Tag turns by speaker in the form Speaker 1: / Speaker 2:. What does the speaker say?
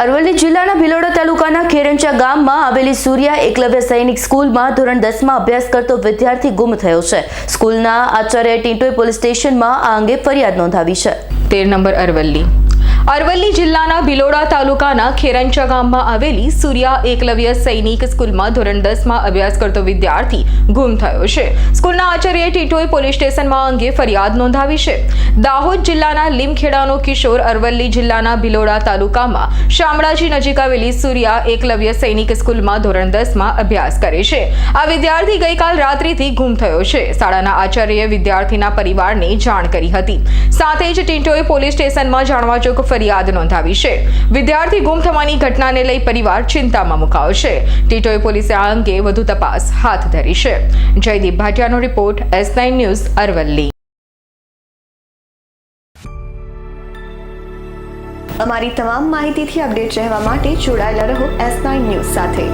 Speaker 1: અરવલ્લી જિલ્લાના ભિલોડા તાલુકાના ખેરંચા ગામમાં આવેલી સૂર્યા એકલવ્ય સૈનિક સ્કૂલમાં ધોરણ દસમાં અભ્યાસ કરતો વિદ્યાર્થી ગુમ થયો છે. સ્કૂલના આચાર્ય ટીટોઈ પોલીસ સ્ટેશનમાં આ અંગે ફરિયાદ નોંધાવી છે.
Speaker 2: તેર નંબર અરવલ્લી. અરવલ્લી જિલ્લાના ભિલોડા તાલુકાના ખેરંચા ગામમાં આવેલી સૂર્યા એકલવ્ય સૈનિક સ્કૂલમાં ધોરણ દસમાં અભ્યાસ કરતો વિદ્યાર્થી ગુમ થયો છે. સ્કૂલના આચાર્ય ટીટોએ પોલીસ સ્ટેશનમાં અંગે ફરિયાદ નોંધાવી છે. દાહોદ જિલ્લાના લીમખેડાનો કિશોર અરવલ્લી જિલ્લાના ભિલોડા તાલુકામાં શામળાજી નજીક આવેલી સૂર્યા એકલવ્ય સૈનિક સ્કૂલમાં ધોરણ દસમાં અભ્યાસ કરે છે. આ વિદ્યાર્થી ગઈકાલ રાત્રિથી ગુમ થયો છે. શાળાના આચાર્યએ વિદ્યાર્થીના પરિવારને જાણ કરી હતી. સાથે જ ટીટોએ પોલીસ સ્ટેશનમાં જાણવાજોગ ફરિયાદ નોંધાવી છે. વિદ્યાર્થી ગુમ થવાની ઘટનાને લઈ પરિવાર ચિંતામાં મુકાયો છે. ટિટોએ પોલીસે આ અંગે વધુ તપાસ હાથ ધરી છે. Jaydeep ભાટિયાનો report S nine news, Aravalli.
Speaker 3: અમારી તમામ માહિતીથી અપડેટ રહેવા માટે જોડાયેલા રહો એસ નાઇન ન્યૂઝ સાથે.